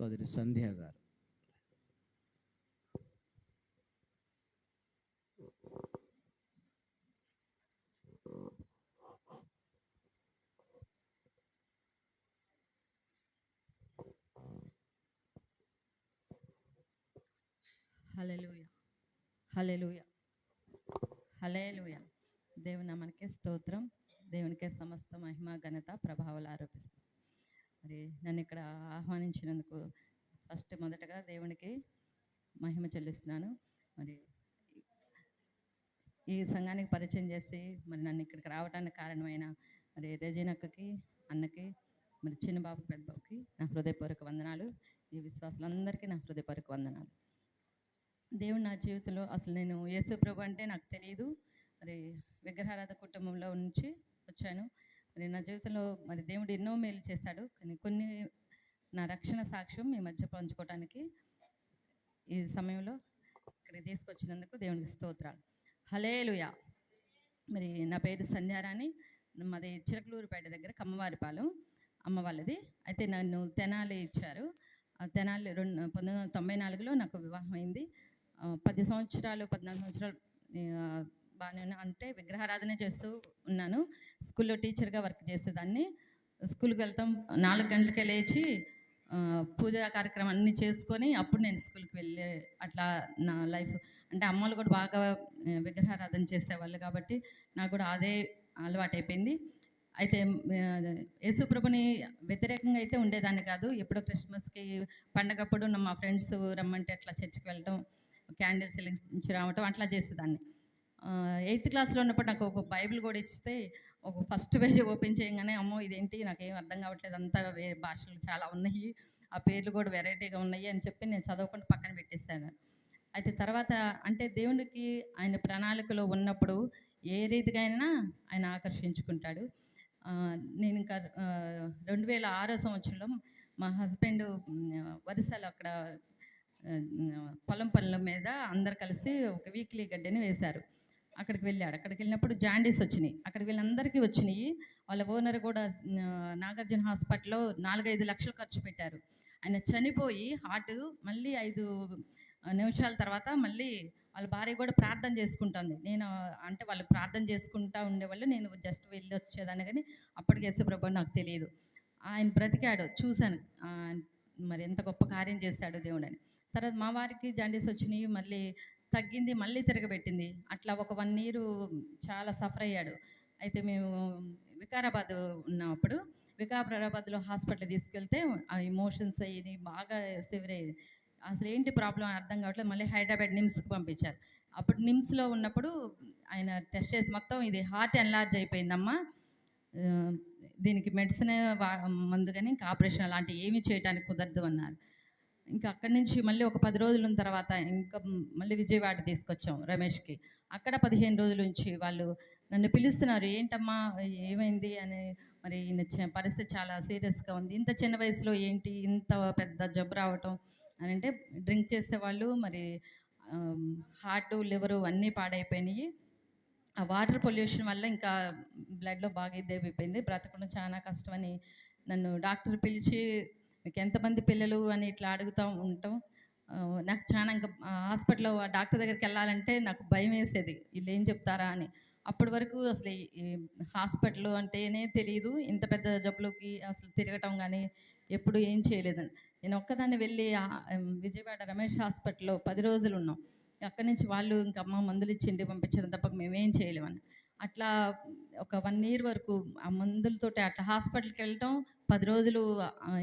సోదరి సంధ్య గారు hallelujah hallelujah hallelujah దేవుని మనకే స్తోత్రం దేవునికే సమస్త మహిమ ఘనత ప్రభావాలు ఆరోపిస్తాం మరి నన్ను ఇక్కడ ఆహ్వానించినందుకు ఫస్ట్ మొదటగా దేవునికి మహిమ చెల్లిస్తున్నాను. మరి ఈ సంఘానికి పరిచయం చేసి మరి నన్ను ఇక్కడికి రావడానికి కారణమైన మరి రజీనక్కకి అన్నకి మరి చిన్న బాబు పెద్ద బాబుకి నా హృదయపూర్వక వందనాలు. ఈ విశ్వాసులందరికీ నా హృదయపూర్వక వందనాలు. దేవుడు నా జీవితంలో అసలు నేను యేసు ప్రభు అంటే నాకు తెలియదు మరి విగ్రహారాధ కుటుంబంలో నుంచి వచ్చాను. మరి నా జీవితంలో మరి దేవుడు ఎన్నో మేలు చేశాడు. కానీ కొన్ని నా రక్షణ సాక్ష్యం మీ మధ్య పంచుకోవడానికి ఈ సమయంలో ఇక్కడికి తీసుకొచ్చినందుకు దేవునికి స్తోత్రాలు. హలేలుయా మరి నా పేరు సంధ్యారాణి. మాది చిలకలూరుపేట దగ్గర కమ్మవారిపాలెం అమ్మ వాళ్ళది. అయితే నన్ను తెనాలి ఇచ్చారు. ఆ తెనాలి రెండు పంతొమ్మిది వందల తొంభై నాలుగులో నాకు వివాహం అయింది పది సంవత్సరాలు పద్నాలుగు సంవత్సరాలు బాగానే అంటే విగ్రహారాధన చేస్తూ ఉన్నాను. స్కూల్లో టీచర్గా వర్క్ చేసేదాన్ని. స్కూల్కి వెళ్తాం నాలుగు గంటలకే లేచి పూజా కార్యక్రమం అన్నీ చేసుకొని అప్పుడు నేను స్కూల్కి వెళ్ళే అట్లా నా లైఫ్. అంటే అమ్మలు కూడా బాగా విగ్రహారాధన చేసేవాళ్ళు కాబట్టి నాకు కూడా అదే అలవాటైపోయింది. అయితే యేసుప్రభుని వ్యతిరేకంగా అయితే ఉండేదాన్ని కాదు. ఎప్పుడో క్రిస్మస్కి పండగప్పుడు మా ఫ్రెండ్స్ రమ్మంటే అట్లా చర్చికి వెళ్ళటం క్యాండిల్స్ వెలిగించి రావటం అట్లా చేసేదాన్ని. ఎయిత్ క్లాస్లో ఉన్నప్పుడు నాకు ఒక బైబిల్ కూడా ఇస్తే ఒక ఫస్ట్ పేజ్ ఓపెన్ చేయగానే అమ్మో ఇదేంటి? నాకేం అర్థం కావట్లేదు. అంతా వేరే భాషలు చాలా ఉన్నాయి. ఆ పేర్లు కూడా వెరైటీగా ఉన్నాయి అని చెప్పి నేను చదవకుండా పక్కన పెట్టేశాను. అయితే తర్వాత అంటే దేవునికి ఆయన ప్రణాళికలో ఉన్నప్పుడు ఏ రీతిగా ఆయన ఆకర్షించుకుంటాడు. నేను ఇంకా రెండు వేల ఆరో సంవత్సరంలో మా హస్బెండ్ వరిసలు అక్కడ పొలం పనుల మీద అందరు కలిసి ఒక వీక్లీ గడ్డని వేశారు. అక్కడికి వెళ్ళాడు. అక్కడికి వెళ్ళినప్పుడు జాండీస్ వచ్చినాయి. అక్కడికి వీళ్ళందరికీ వచ్చినాయి. వాళ్ళ ఓనర్ కూడా నాగార్జున హాస్పిటల్లో నాలుగైదు లక్షలు ఖర్చు పెట్టారు. ఆయన చనిపోయి హార్ట్ మళ్ళీ ఐదు నిమిషాల తర్వాత మళ్ళీ వాళ్ళ భార్య కూడా ప్రార్థన చేసుకుంటుంది. నేను అంటే వాళ్ళు ప్రార్థన చేసుకుంటా ఉండేవాళ్ళు. నేను జస్ట్ వెళ్ళి వచ్చేదాన్ని కానీ అప్పటికి యేసుప్రభు నాకు తెలియదు. ఆయన బ్రతికాడు. చూశాను. మరి ఎంత గొప్ప కార్యం చేశాడు దేవుడని తర్వాత మా వారికి జాండీస్ వచ్చినాయి. మళ్ళీ తగ్గింది మళ్ళీ తిరగబెట్టింది. అట్లా ఒక వన్ ఇయర్ చాలా సఫర్ అయ్యాడు. అయితే మేము వికారాబాద్ ఉన్నప్పుడు వికారాబాద్లో హాస్పిటల్ తీసుకెళ్తే ఆ ఇమోషన్స్ అయ్యి బాగా సివిర్ అయ్యేది అసలు ఏంటి ప్రాబ్లం అర్థం కావట్లేదు. మళ్ళీ హైదరాబాద్ నిమ్స్కి పంపించారు. అప్పుడు నిమ్స్లో ఉన్నప్పుడు ఆయన టెస్ట్ చేసి మొత్తం ఇది హార్ట్ ఎన్లార్జ్ అయిపోయిందమ్మా. దీనికి మెడిసిన్ మందు కానీ ఇంకా ఆపరేషన్ అలాంటివి ఏమీ చేయడానికి కుదరదు అన్నారు. ఇంకా అక్కడి నుంచి మళ్ళీ ఒక పది రోజుల తర్వాత ఇంకా మళ్ళీ విజయవాడ తీసుకొచ్చాం రమేష్కి. అక్కడ పదిహేను రోజుల నుంచి వాళ్ళు నన్ను పిలుస్తున్నారు ఏంటమ్మా ఏమైంది? అని మరి ఈయన పరిస్థితి చాలా సీరియస్గా ఉంది. ఇంత చిన్న వయసులో ఏంటి? ఇంత పెద్ద జబ్బు రావటం అని అంటే డ్రింక్ చేసేవాళ్ళు మరి హార్ట్ లివరు అన్నీ పాడైపోయినాయి. ఆ వాటర్ పొల్యూషన్ వల్ల ఇంకా బ్లడ్లో బాగా ఇదైపోయింది. బ్రతకడం చాలా కష్టమని నన్ను డాక్టర్ పిలిచి మీకు ఎంతమంది పిల్లలు అని ఇట్లా అడుగుతూ ఉంటాం. నాకు చాలా ఇంకా హాస్పిటల్లో డాక్టర్ దగ్గరికి వెళ్ళాలంటే నాకు భయం వేసేది. వీళ్ళు ఏం చెప్తారా? అని. అప్పటి వరకు అసలు ఈ- హాస్పిటల్ అంటేనే తెలియదు ఇంత పెద్ద జబ్బులోకి అసలు తిరగటం కానీ ఎప్పుడు ఏం చేయలేదని నేను ఒక్కదాన్ని వెళ్ళి విజయవాడ రమేష్ హాస్పిటల్లో పది రోజులు ఉన్నాం. అక్కడి నుంచి వాళ్ళు ఇంకా అమ్మ మందులు ఇచ్చిండి పంపించడం తప్ప మేమేం చేయలేమని. అట్లా ఒక వన్ ఇయర్ వరకు ఆ మందులతోటి అట్లా హాస్పిటల్కి వెళ్ళటం పది రోజులు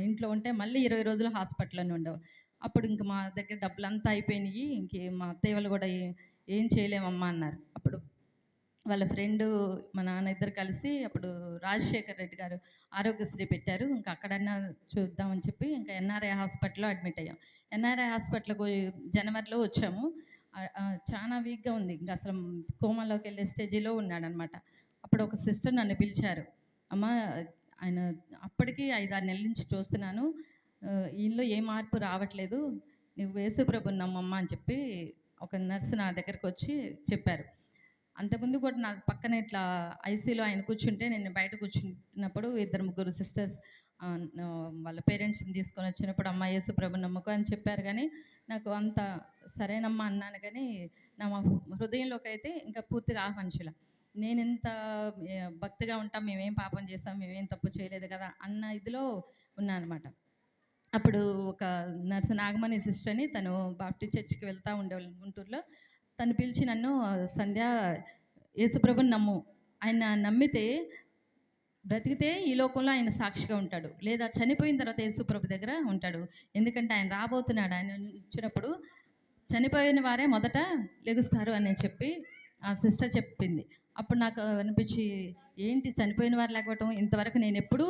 ఇంట్లో ఉంటే మళ్ళీ ఇరవై రోజులు హాస్పిటల్లోనే ఉండవు అప్పుడు ఇంక మా దగ్గర డబ్బులు అంతా అయిపోయినాయి. ఇంక మా అత్తయ్య వాళ్ళు కూడా ఏం చేయలేమమ్మా అన్నారు. అప్పుడు వాళ్ళ ఫ్రెండ్ మా నాన్న ఇద్దరు కలిసి అప్పుడు రాజశేఖర్ రెడ్డి గారు ఆరోగ్యశ్రీ పెట్టారు. ఇంకా అక్కడన్నా చూద్దామని చెప్పి ఇంకా ఎన్ఆర్ఐ హాస్పిటల్లో అడ్మిట్ అయ్యాం. ఎన్ఆర్ఐ హాస్పిటల్కి జనవరిలో వచ్చాము. చాలా వీక్గా ఉంది. ఇంకా అసలు కోమాలోకి వెళ్ళే స్టేజీలో ఉన్నాడనమాట. అప్పుడు ఒక సిస్టర్ నన్ను పిలిచారు. అమ్మ ఆయన అప్పటికి ఐదారు నెలల నుంచి చూస్తున్నాను. ఈయనలో ఏ మార్పు రావట్లేదు. నువ్వు యేసుప్రభు నమ్మమ్మ అని చెప్పి ఒక నర్సు నా దగ్గరకు వచ్చి చెప్పారు. అంతకుముందు కూడా నా పక్కన ఇట్లా ఐసీలో ఆయన కూర్చుంటే నేను బయట కూర్చున్నప్పుడు ఇద్దరు ముగ్గురు సిస్టర్స్ వాళ్ళ పేరెంట్స్ని తీసుకొని వచ్చినప్పుడు అమ్మ యేసు ప్రభు నమ్మకం అని చెప్పారు. కానీ నాకు అంత సరేనమ్మా అన్నాను కానీ నా హృదయంలోకి అయితే ఇంకా పూర్తిగా ఆహ్వానించలే. నేను ఎంత భక్తిగా ఉంటాం మేమేం పాపం చేస్తాం మేమేం తప్పు చేయలేదు కదా అన్న ఇదిలో ఉన్నా అనమాట అప్పుడు ఒక నర్స్ నాగమణి సిస్టర్ని తను బాప్టి చర్చ్కి వెళ్తూ ఉండేవాళ్ళు గుంటూరులో తను పిలిచి నన్ను సంధ్య యేసుప్రభుని నమ్ము. ఆయన నమ్మితే బ్రతికితే ఈ లోకంలో ఆయన సాక్షిగా ఉంటాడు. లేదా చనిపోయిన తర్వాత యేసుప్రభు దగ్గర ఉంటాడు. ఎందుకంటే ఆయన రాబోతున్నాడు. ఆయన వచ్చినప్పుడు చనిపోయిన వారే మొదట లెగుస్తారు అని చెప్పి ఆ సిస్టర్ చెప్పింది. అప్పుడు నాకు అనిపించి ఏంటి చనిపోయిన వారు లేకపోవటం? ఇంతవరకు నేను ఎప్పుడూ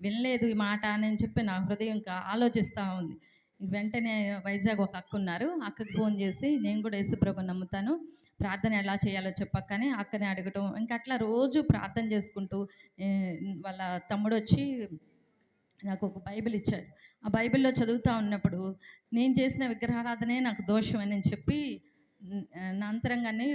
వినలేదు ఈ మాట అని చెప్పి నా హృదయం ఇంకా ఆలోచిస్తూ ఉంది. వెంటనే వైజాగ్ ఒక అక్క ఉన్నారు. అక్కకి ఫోన్ చేసి నేను కూడా యేసుప్రభు నమ్ముతాను. ప్రార్థన ఎలా చేయాలో చెప్పక్కని అక్కని అడగటం. ఇంకా అట్లా రోజు ప్రార్థన చేసుకుంటూ వాళ్ళ తమ్ముడు వచ్చి నాకు ఒక బైబిల్ ఇచ్చారు ఆ బైబిల్లో చదువుతూ ఉన్నప్పుడు నేను చేసిన విగ్రహారాధనే నాకు దోషం అని చెప్పి నా అంతరంగాన్ని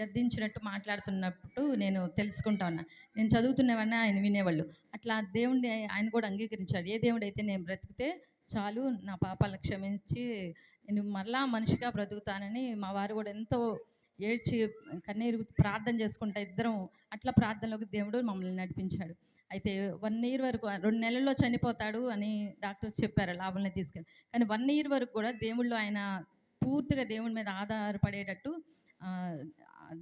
గద్దించినట్టు మాట్లాడుతున్నప్పుడు నేను తెలుసుకుంటా ఉన్నా. నేను చదువుతున్నవన్నా ఆయన వినేవాళ్ళు. అట్లా దేవుడిని ఆయన కూడా అంగీకరించాడు. ఏ దేవుడు అయితే నేను బ్రతికితే చాలు నా పాపాలను క్షమించి నేను మరలా మనిషిగా బ్రతుకుతానని మా వారు కూడా ఎంతో ఏడ్చి కన్నీరు ప్రార్థన చేసుకుంటా ఇద్దరం అట్లా ప్రార్థనలోకి దేవుడు మమ్మల్ని నడిపించాడు. అయితే వన్ ఇయర్ వరకు రెండు నెలల్లో చనిపోతాడు అని డాక్టర్స్ చెప్పారు లాభంలో తీసుకెళ్ళి. కానీ వన్ ఇయర్ వరకు కూడా దేవుళ్ళు ఆయన పూర్తిగా దేవుడి మీద ఆధారపడేటట్టు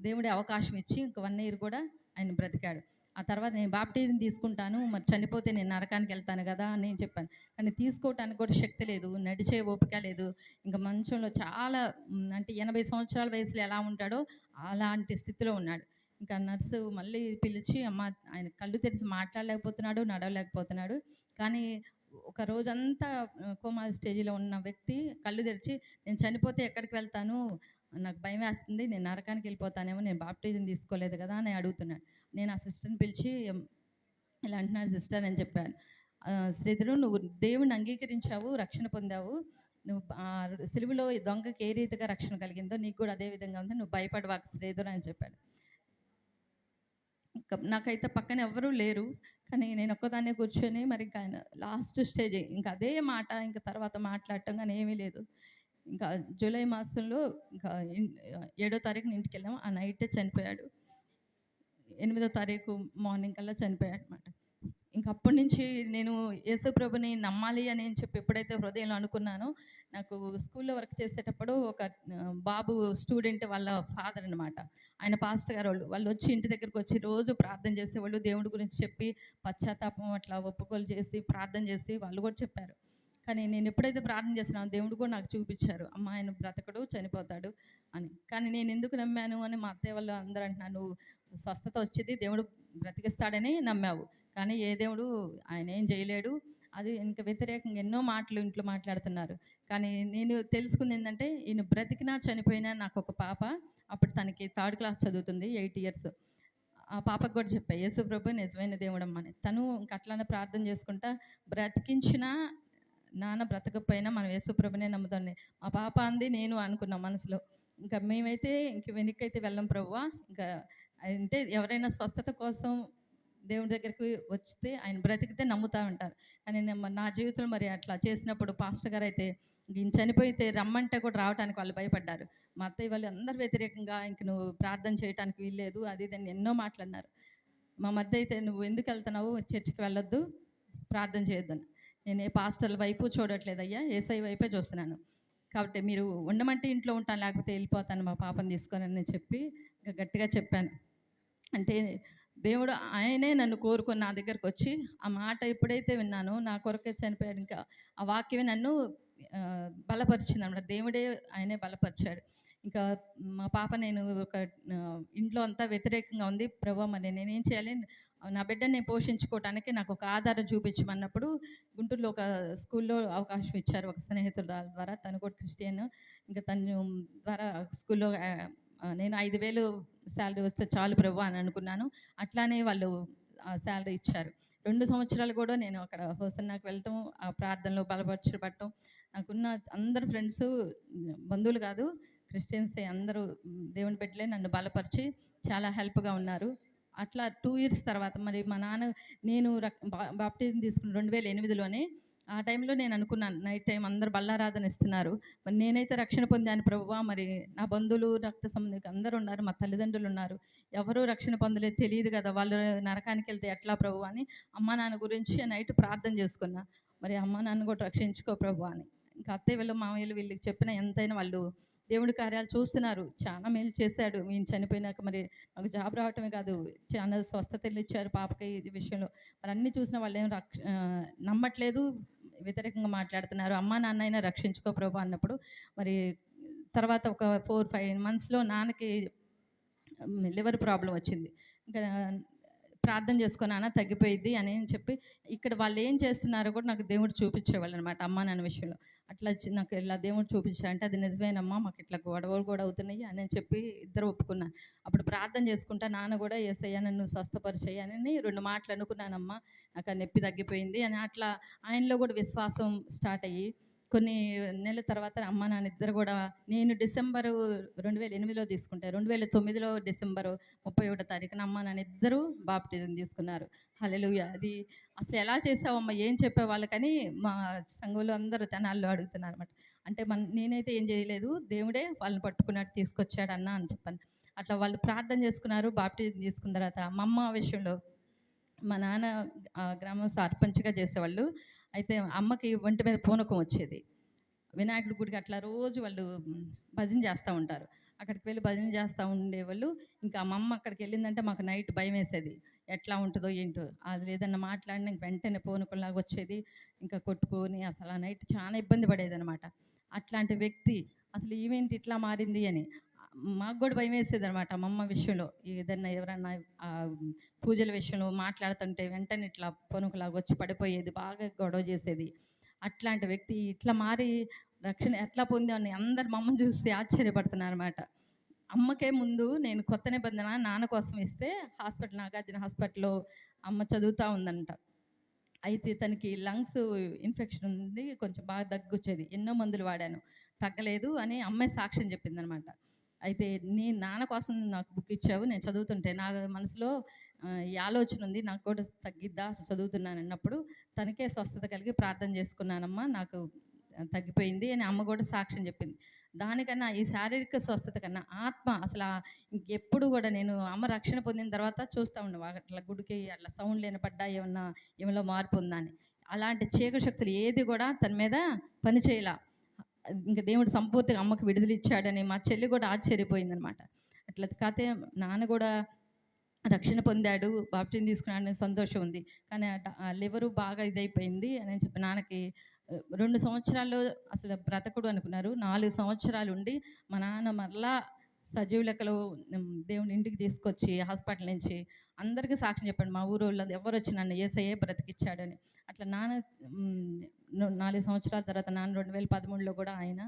దేవుడి అవకాశం ఇచ్చి ఇంక వన్ ఇయర్ కూడా ఆయన బ్రతికాడు. ఆ తర్వాత నేను బాప్టిజం తీసుకుంటాను మరి చనిపోతే నేను నరకానికి వెళ్తాను కదా అని నేను చెప్పాను. కానీ తీసుకోవటానికి కూడా శక్తి లేదు నడిచే ఓపిక లేదు. ఇంకా మంచంలో చాలా అంటే ఎనభై సంవత్సరాల వయసులో ఎలా ఉంటాడో అలాంటి స్థితిలో ఉన్నాడు. ఇంకా నర్సు మళ్ళీ పిలిచి అమ్మ ఆయన కళ్ళు తెరిచి మాట్లాడలేకపోతున్నాడు నడవలేకపోతున్నాడు. కానీ ఒక రోజంతా కోమా స్టేజ్లో ఉన్న వ్యక్తి కళ్ళు తెరిచి నేను చనిపోతే ఎక్కడికి వెళ్తాను? నాకు భయం వేస్తుంది నేను నరకానికి వెళ్ళిపోతానేమో నేను బాప్టిజం తీసుకోలేదు కదా అని అడుగుతున్నాడు. నేను ఆ సిస్టర్ని పిలిచి ఇలా అంటున్నాను సిస్టర్ అని చెప్పాను. శ్రీధరు నువ్వు దేవుని అంగీకరించావు రక్షణ పొందావు. నువ్వు ఆ దొంగకి ఏ రీతిగా రక్షణ కలిగిందో నీకు కూడా అదే విధంగా ఉంది. నువ్వు భయపడవాకు శ్రీధరు అని చెప్పాడు. నాకైతే పక్కన ఎవరూ లేరు. కానీ నేను ఒక్కదాన్నే కూర్చొని మరి ఇంకా ఆయన లాస్ట్ స్టేజ్ ఇంకా అదే మాట ఇంకా తర్వాత మాట్లాడటం కానీ ఏమీ లేదు. ఇంకా జూలై మాసంలో ఇంకా ఏడో తారీఖున ఇంటికి వెళ్ళాము. ఆ నైట్ చనిపోయాడు. ఎనిమిదో తారీఖు మార్నింగ్ కల్లా చనిపోయాడు అనమాట ఇంక అప్పటి నుంచి నేను యేసుప్రభుని నమ్మాలి అని చెప్పి ఎప్పుడైతే హృదయంలో అనుకున్నానో నాకు స్కూల్లో వర్క్ చేసేటప్పుడు ఒక బాబు స్టూడెంట్ వాళ్ళ ఫాదర్ అనమాట ఆయన పాస్టర్ గారు వాళ్ళు వాళ్ళు వచ్చి ఇంటి దగ్గరికి వచ్చి రోజు ప్రార్థన చేసేవాళ్ళు దేవుడి గురించి చెప్పి పశ్చాత్తాపం అట్లా ఒప్పుకోలు చేసి ప్రార్థన చేసి వాళ్ళు కూడా చెప్పారు. కానీ నేను ఎప్పుడైతే ప్రార్థన చేసినానో దేవుడు కూడా నాకు చూపించారు అమ్మ ఆయన బ్రతకడు చనిపోతాడు అని. కానీ నేను ఎందుకు నమ్మాను అని మా అత్తయ్య వాళ్ళు అందరూ అంటున్నాను స్వస్థత వచ్చేది దేవుడు బ్రతికిస్తాడని నమ్మావు. కానీ ఏ దేవుడు ఆయన ఏం చేయలేడు. అది ఇంకా వ్యతిరేకంగా ఎన్నో మాటలు ఇంట్లో మాట్లాడుతున్నారు. కానీ నేను తెలుసుకుంది ఏంటంటే ఈయన బ్రతికినా చనిపోయినా నాకు ఒక పాప అప్పుడు తనకి థర్డ్ క్లాస్ చదువుతుంది ఎయిట్ ఇయర్స్. ఆ పాపకు కూడా చెప్పా యేసు ప్రభు నిజమైన దేవుడమ్మని తను ఇంక అట్లానే ప్రార్థన చేసుకుంటా బ్రతికించినా నాన్న బ్రతకపోయినా మనం యేసు ప్రభునే మా పాప అంది నేను అనుకున్నా మనసులో. ఇంకా మేమైతే ఇంక వెనక్కి అయితే వెళ్ళం ప్రభువా. ఇంకా అంటే ఎవరైనా స్వస్థత కోసం దేవుడి దగ్గరికి వస్తే ఆయన బ్రతికితే నమ్ముతా ఉంటారు. కానీ నేను నా జీవితంలో మరి అట్లా చేసినప్పుడు పాస్టర్ గారు అయితే ఈయన చనిపోయితే రమ్మంటే కూడా రావడానికి వాళ్ళు భయపడ్డారు. మా అత్తయ్య వాళ్ళు అందరు వ్యతిరేకంగా ఇంక నువ్వు ప్రార్థన చేయడానికి వీల్లేదు అది ఇది అని ఎన్నో మాట్లాడినారు. మా మధ్య అయితే నువ్వు ఎందుకు వెళ్తున్నావు? చర్చికి వెళ్ళొద్దు ప్రార్థన చేయొద్దని నేను ఏ పాస్టర్ల వైపు చూడట్లేదు అయ్యా ఏసై వైపే చూస్తున్నాను. కాబట్టి మీరు ఉండమంటే ఇంట్లో ఉంటాను లేకపోతే వెళ్ళిపోతాను మా పాపను తీసుకొని అని చెప్పి ఇంకా గట్టిగా చెప్పాను. అంటే దేవుడు ఆయనే నన్ను కోరుకొని నా దగ్గరకు వచ్చి ఆ మాట ఎప్పుడైతే విన్నానో నా కొరకే చనిపోయాడు. ఇంకా ఆ వాక్యమే నన్ను బలపరిచింది అనమాట దేవుడే ఆయనే బలపరిచాడు. ఇంకా మా పాప నేను ఒక ఇంట్లో అంతా వ్యతిరేకంగా ఉంది. ప్రభా మరి నేనేం చేయాలి? నా బిడ్డని నేను పోషించుకోవటానికి నాకు ఒక ఆధారం చూపించమన్నప్పుడు గుంటూరులో ఒక స్కూల్లో అవకాశం ఇచ్చారు ఒక స్నేహితురాల ద్వారా. తను కూడా క్రిస్టియన్. ఇంకా తను ద్వారా స్కూల్లో నేను ఐదు వేలు శాలరీ వస్తే చాలు ప్రభు అని అనుకున్నాను. అట్లానే వాళ్ళు శాలరీ ఇచ్చారు. రెండు సంవత్సరాలు కూడా నేను అక్కడ హోసన్నాకు వెళ్ళటం ఆ ప్రార్థనలో బలపరచబడటం. నాకున్న అందరు ఫ్రెండ్స్ బంధువులు కాదు క్రిస్టియన్సే అందరూ దేవుని బిడ్డలే నన్ను బలపరిచి చాలా హెల్ప్గా ఉన్నారు. అట్లా టూ ఇయర్స్ తర్వాత మరి మా నాన్న నేను బాప్టిజం తీసుకున్న రెండు వేల ఎనిమిదిలోనే ఆ టైంలో నేను అనుకున్నాను నైట్ టైం అందరు బల్లారాధన ఇస్తున్నారు. మరి నేనైతే రక్షణ పొందాను ప్రభువా మరి నా బంధువులు రక్త సంబంధికులు అందరు ఉన్నారు మా తల్లిదండ్రులు ఉన్నారు. ఎవరూ రక్షణ పొందలేదు తెలియదు కదా వాళ్ళు నరకానికి వెళ్తే ఎట్లా ప్రభు అని అమ్మా నాన్న గురించి నైట్ ప్రార్థన చేసుకున్నా. మరి అమ్మా నాన్న కూడా రక్షించుకో ప్రభు అని. ఇంకా అత్తయ్య వీళ్ళు మామయ్యలు వీళ్ళకి చెప్పిన ఎంతైనా వాళ్ళు దేవుడి కార్యాలు చూస్తున్నారు. చాలా మేలు చేశాడు. మేము చనిపోయినాక మరి నాకు జాబ్ రావటమే కాదు చాలా స్వస్థతలు ఇచ్చారు పాపకి ఈ విషయంలో. మరి అన్నీ చూసిన వాళ్ళు ఏం రక్ష నమ్మట్లేదు. వ్యతిరేకంగా మాట్లాడుతున్నారు. అమ్మ నాన్న అయినా రక్షించుకో ప్రభు అన్నప్పుడు మరి తర్వాత ఒక ఫోర్ ఫైవ్ మంత్స్లో నాన్నకి లివర్ ప్రాబ్లం వచ్చింది. ఇంకా ప్రార్థన చేసుకున్నానా తగ్గిపోయింది అని చెప్పి ఇక్కడ వాళ్ళు ఏం చేస్తున్నారో కూడా నాకు దేవుడు చూపించేవాళ్ళు అనమాట అమ్మ నాన్న విషయంలో. అట్లా నాకు ఇలా దేవుడు చూపించారంటే అది నిజమేనమ్మా మాకు ఇట్లా గొడవలు కూడా అవుతున్నాయి అని చెప్పి ఇద్దరు ఒప్పుకున్నాను అప్పుడు ప్రార్థన చేసుకుంటా నాన్న కూడా ఏసయ్యా నన్ను స్వస్థపరిచేయని రెండు మాటలు అనుకున్నానమ్మా నాకు ఆ నొప్పి తగ్గిపోయింది అని అట్లా ఆయనలో కూడా విశ్వాసం స్టార్ట్ అయ్యి కొన్ని నెలల తర్వాత అమ్మ నాన్న ఇద్దరు కూడా నేను డిసెంబర్ రెండు వేల ఎనిమిదిలో తీసుకుంటే రెండు వేల తొమ్మిదిలో డిసెంబర్ ముప్పై ఒకటో తారీఖున అమ్మ నాన్న ఇద్దరు బాప్టిజం తీసుకున్నారు. హల్లెలూయా! అది అసలు ఎలా చేసావమ్మా? ఏం చెప్పేవాళ్ళకని మా సంఘంలో అందరూ తెనాల్లో అడుగుతున్నారు అనమాట అంటే మన నేనైతే ఏం చేయలేదు దేవుడే వాళ్ళని పట్టుకున్నట్టు తీసుకొచ్చాడు అన్న అని చెప్పాను. అట్లా వాళ్ళు ప్రార్థన చేసుకున్నారు బాప్టిజం తీసుకున్న తర్వాత మా అమ్మ విషయంలో మా నాన్న ఆ గ్రామం సర్పంచ్గా చేసేవాళ్ళు. అయితే అమ్మకి ఒంటి మీద పూనకం వచ్చేది. వినాయకుడి గుడికి అట్లా రోజు వాళ్ళు భజన చేస్తూ ఉంటారు. అక్కడికి వెళ్ళి భజన చేస్తూ ఉండేవాళ్ళు. ఇంకా మా అమ్మ అక్కడికి వెళ్ళిందంటే మాకు నైట్ భయం వేసేది. ఎట్లా ఉంటుందో ఏంటో. అది ఏదన్నా మాట్లాడినా ఇంక వెంటనే పూనకంలాగా వచ్చేది. ఇంకా కొట్టుకొని అసలు ఆ నైట్ చాలా ఇబ్బంది పడేది అనమాట అట్లాంటి వ్యక్తి అసలు ఈవెంట్ ఇట్లా మారింది అని. మాకు కూడా భయం వేసేది అనమాట మా అమ్మ విషయంలో. ఏదన్నా ఎవరన్నా పూజల విషయంలో మాట్లాడుతుంటే వెంటనే ఇట్లా పొనుకులాగా వచ్చి పడిపోయేది బాగా గొడవ చేసేది. అట్లాంటి వ్యక్తి ఇట్లా మారి రక్షణ ఎట్లా పొందామని అందరు మా అమ్మని చూసి ఆశ్చర్యపడుతున్నారు అనమాట అమ్మకే ముందు నేను కొత్త నిబంధన నాన్న కోసం ఇస్తే హాస్పిటల్ నాగార్జున హాస్పిటల్లో అమ్మ చదువుతూ ఉందంట. అయితే తనకి లంగ్స్ ఇన్ఫెక్షన్ ఉంది కొంచెం బాగా దగ్గు వచ్చేది ఎన్నో మందులు వాడాను. తగ్గలేదు అని అమ్మాయి సాక్ష్యం చెప్పిందనమాట అయితే నీ నాన్న కోసం నాకు బుక్ ఇచ్చావు నేను చదువుతుంటే నా మనసులో ఈ ఆలోచన ఉంది నాకు కూడా తగ్గిద్దా చదువుతున్నాను అన్నప్పుడు తనకే స్వస్థత కలిగి ప్రార్థన చేసుకున్నానమ్మా నాకు తగ్గిపోయింది అని అమ్మ కూడా సాక్ష్యం చెప్పింది. దానికన్నా ఈ శారీరక స్వస్థత కన్నా ఆత్మ అసలు ఆ ఇంకెప్పుడు కూడా నేను అమ్మ రక్షణ పొందిన తర్వాత చూస్తూ ఉండే అట్లా గుడికి అట్లా సౌండ్ లేని పడ్డా ఏమన్నా ఏమైనా మార్పు ఉందా అని. అలాంటి చీకటి శక్తులు ఏది కూడా తన మీద పనిచేయలా. ఇంకా దేవుడు సంపూర్తిగా అమ్మకు విడుదల ఇచ్చాడని మా చెల్లి కూడా ఆశ్చర్యపోయిందనమాట. అట్లా కాతే నాన్న కూడా రక్షణ పొందాడు బాప్టిని తీసుకున్నాడని సంతోషం ఉంది. కానీ ఆ లివరు బాగా ఇదైపోయింది అని చెప్పి నాన్నకి రెండు సంవత్సరాల్లో అసలు బ్రతకుడు అనుకున్నారు. నాలుగు సంవత్సరాలు ఉండి మా నాన్న మరలా సజీవ లెక్కలో దేవుని ఇంటికి తీసుకొచ్చి హాస్పిటల్ నుంచి అందరికీ సాక్ష్యం చెప్పాడు. మా ఊరు వాళ్ళు ఎవరు వచ్చి నన్ను ఏసయ్యే బ్రతికిచ్చాడని. అట్లా నాన్న నాలుగు సంవత్సరాల తర్వాత నాన్న రెండు వేల పదమూడులో కూడా ఆయన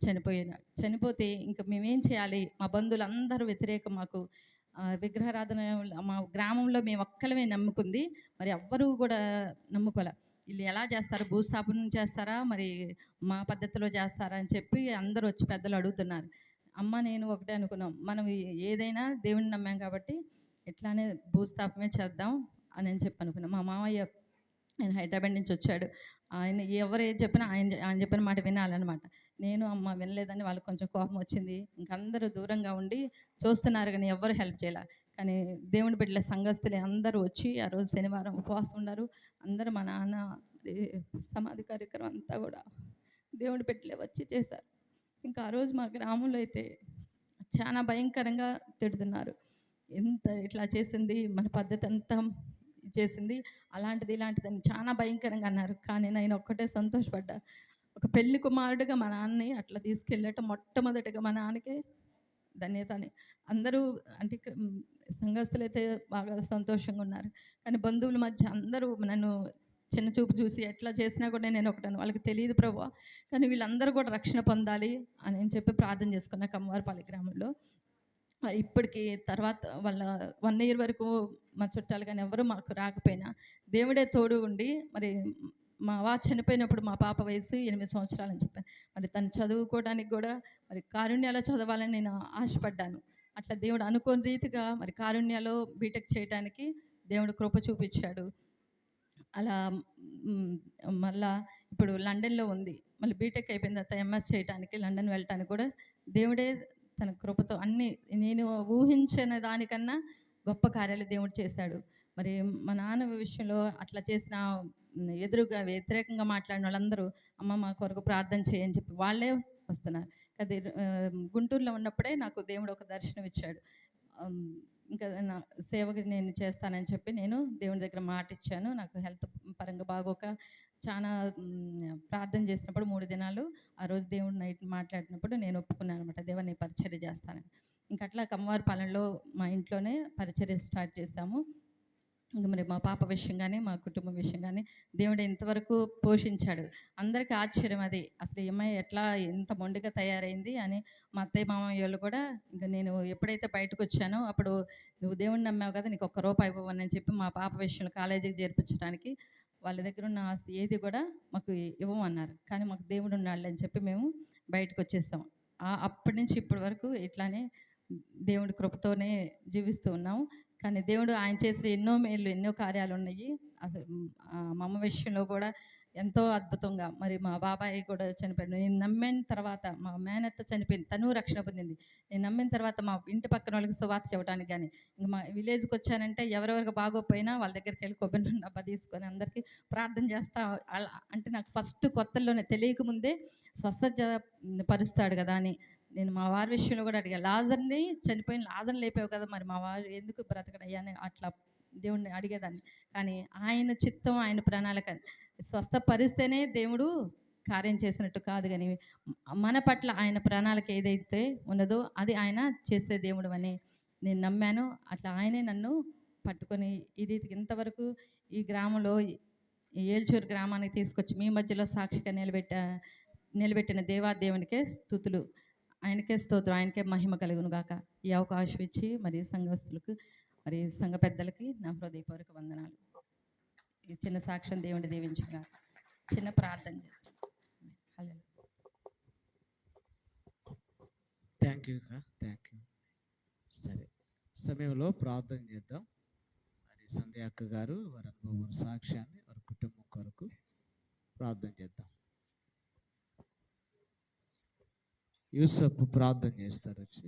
చనిపోయినాడు చనిపోతే ఇంకా మేమేం చేయాలి? మా బంధువులు అందరూ వ్యతిరేకం మాకు విగ్రహారాధన మా గ్రామంలో మేము ఒక్కలమే నమ్ముకుంది. మరి ఎవ్వరూ కూడా నమ్ముకోలే. వీళ్ళు ఎలా చేస్తారు? భూస్థాపన చేస్తారా? మరి మా పద్ధతిలో చేస్తారా? అని చెప్పి అందరూ వచ్చి పెద్దలు అడుగుతున్నారు. అమ్మ నేను ఒకటే అనుకున్నాం. మనం ఏదైనా దేవుడిని నమ్మాం కాబట్టి ఇట్లానే భూస్థాపమే చేద్దాం అని అని చెప్పి అనుకున్నాం. మా మామయ్య ఆయన హైదరాబాద్ నుంచి వచ్చాడు. ఆయన ఎవరు ఏది చెప్పినా ఆయన ఆయన చెప్పిన మాట వినాలన్నమాట. నేను అమ్మ వినలేదని వాళ్ళకి కొంచెం కోపం వచ్చింది. ఇంక అందరూ దూరంగా ఉండి చూస్తున్నారు కానీ ఎవరు హెల్ప్ చేయాల. కానీ దేవుని బిడ్డల సంఘస్థులు అందరూ వచ్చి ఆ రోజు శనివారం ఉపవాసం ఉన్నారు. అందరూ మా నాన్న సమాధి కార్యక్రమం అంతా కూడా దేవుని బిడ్డలే వచ్చి చేశారు. ఇంకా ఆ రోజు మా గ్రామంలో అయితే చాలా భయంకరంగా తిడుతున్నారు. ఎంత ఇట్లా చేసింది మన పద్ధతి అంతా చేసింది అలాంటిది ఇలాంటిదని చాలా భయంకరంగా అన్నారు. కానీ నేను ఒక్కటే సంతోషపడ్డా. ఒక పెళ్ళి కుమారుడిగా మా నాన్నని అట్లా తీసుకెళ్ళటం మొట్టమొదటిగా మా నాన్నకే ధన్యత అని. అందరూ అంటే ఇక్కడ, సంఘస్థులు అయితే బాగా సంతోషంగా ఉన్నారు. కానీ బంధువుల మధ్య అందరూ నన్ను చిన్న చూపు చూసి ఎట్లా చేసినా కూడా నేను ఒకటాను. వాళ్ళకి తెలియదు ప్రభు కానీ వీళ్ళందరూ కూడా రక్షణ పొందాలి అని నేను చెప్పి ప్రార్థన చేసుకున్నా కమ్మవారిపల్లి గ్రామంలో. ఇప్పటికీ ఇప్పటికి తర్వాత వాళ్ళ వన్ ఇయర్ వరకు మా చుట్టాలు కానీ ఎవరు మాకు రాకపోయినా దేవుడే తోడు ఉండి మరి మా వా చనిపోయినప్పుడు మా పాప వయసు ఎనిమిది సంవత్సరాలు అని చెప్పాను మరి తను చదువుకోవడానికి కూడా మరి కారుణ్యాలో చదవాలని నేను ఆశపడ్డాను. అట్లా దేవుడు అనుకోని రీతిగా మరి కారుణ్యాలో బీటెక్ చేయడానికి దేవుడు కృప చూపించాడు. అలా మళ్ళా ఇప్పుడు లండన్లో ఉంది. మళ్ళీ బీటెక్ అయిపోయిన తర్వాత ఎంఎస్ చేయడానికి లండన్ వెళ్ళటానికి కూడా దేవుడే తన కృపతో అన్ని నేను ఊహించిన దానికన్నా గొప్ప కార్యాలు దేవుడు చేశాడు. మరి మా నాన్న విషయంలో అట్లా చేసిన ఎదురుగా వ్యతిరేకంగా మాట్లాడిన వాళ్ళందరూ అమ్మ మా కొరకు ప్రార్థన చేయని చెప్పి వాళ్ళే వస్తున్నారు. అది గుంటూరులో ఉన్నప్పుడే నాకు దేవుడు ఒక దర్శనం ఇచ్చాడు ఇంకా నా సేవకు నేను చేస్తానని చెప్పి నేను దేవుని దగ్గర మాట ఇచ్చాను. నాకు హెల్త్ పరంగా బాగోక చాలా ప్రార్థన చేసినప్పుడు మూడు దినాలు ఆ రోజు దేవుడు నైట్ మాట్లాడినప్పుడు నేను ఒప్పుకున్నాను అనమాట దేవుని పరిచర్య చేస్తానని. ఇంకా అట్లా కమ్మవారిపాలెంలో మా ఇంట్లోనే పరిచర్య స్టార్ట్ చేశాము. ఇంకా మరి మా పాప విషయం కానీ మా కుటుంబం విషయం కానీ దేవుడు ఇంతవరకు పోషించాడు. అందరికీ ఆశ్చర్యం అది. అసలు ఏమై ఎట్లా ఎంత మొండిగా తయారైంది అని మా అత్తయ్య మామయ్య వాళ్ళు కూడా ఇంకా నేను ఎప్పుడైతే బయటకు వచ్చానో అప్పుడు నువ్వు దేవుడిని నమ్మావు కదా నీకు ఒక్క రూపాయి ఇవ్వమని చెప్పి మా పాప విషయంలో కాలేజీకి చేర్పించడానికి వాళ్ళ దగ్గర ఉన్న ఆస్తి ఏది కూడా మాకు ఇవ్వమన్నారు. కానీ మాకు దేవుడు ఉన్నాడు అని చెప్పి మేము బయటకు వచ్చేస్తాం ఆ- అప్పటి నుంచి ఇప్పటి వరకు ఇట్లానే దేవుడి కృపతోనే జీవిస్తూ ఉన్నాము. కానీ దేవుడు ఆయన చేసిన ఎన్నో మేలు ఎన్నో కార్యాలు ఉన్నాయి అసలు మా అమ్మ విషయంలో కూడా ఎంతో అద్భుతంగా. మరి మా బాబాయ్ కూడా చనిపోయాడు. నేను నమ్మిన తర్వాత మా మేనత్త చనిపోయింది. తను రక్షణ పొందింది. నేను నమ్మిన తర్వాత మా ఇంటి పక్కన వాళ్ళకి సువార్త చెప్పడానికి కానీ ఇంకా మా విలేజ్కి వచ్చానంటే ఎవరెవరికి బాగోపోయినా వాళ్ళ దగ్గరికి వెళ్ళి కొబ్బరి నూనె డబ్బా తీసుకొని అందరికీ ప్రార్థన చేస్తా అలా అంటే నాకు ఫస్ట్ కొత్తల్లోనే తెలియక ముందే స్వస్థత పరుస్తాడు కదా అని నేను మా వారి విషయంలో కూడా అడిగాను లాజర్ని చనిపోయిన లాజర్ని లేపావు కదా మరి మా వారు ఎందుకు బ్రతకడయ్యా? అని అట్లా దేవుణ్ణి అడిగేదాన్ని. కానీ ఆయన చిత్తం ఆయన ప్రణాళిక స్వస్థపరిస్తేనే దేవుడు కార్యం చేసినట్టు కాదు కానీ మన పట్ల ఆయన ప్రణాళిక ఏదైతే ఉన్నదో అది ఆయన చేసే దేవుడు అని నేను నమ్మాను. అట్లా ఆయనే నన్ను పట్టుకొని ఇది ఇంతవరకు ఈ గ్రామంలో ఈ ఏల్చూరు గ్రామానికి తీసుకొచ్చి మీ మధ్యలో సాక్షిగా నిలబెట్ట నిలబెట్టిన దేవాదేవునికే స్థుతులు. ఆయనకే స్తోత్రం ఆయనకే మహిమ కలుగును గాక ఈ అవకాశం ఇచ్చి మరి సంఘస్తులకు మరి సంఘ పెద్దలకి నా హృదయపూర్వక వందనాలు. ఈ చిన్న సాక్ష్యం దేవుని దీవించగా చిన్న ప్రార్థన చేస్తాను థ్యాంక్ యూ థ్యాంక్ యూ సరే. సమయంలో ప్రార్థన చేద్దాం. మరి సంధ్య అక్క గారు వారి అనుభవం సాక్ష్యాన్ని వారి కుటుంబం కొరకు ప్రార్థన చేద్దాం. యూసఫ్ ప్రార్థన చేస్తారు వచ్చి.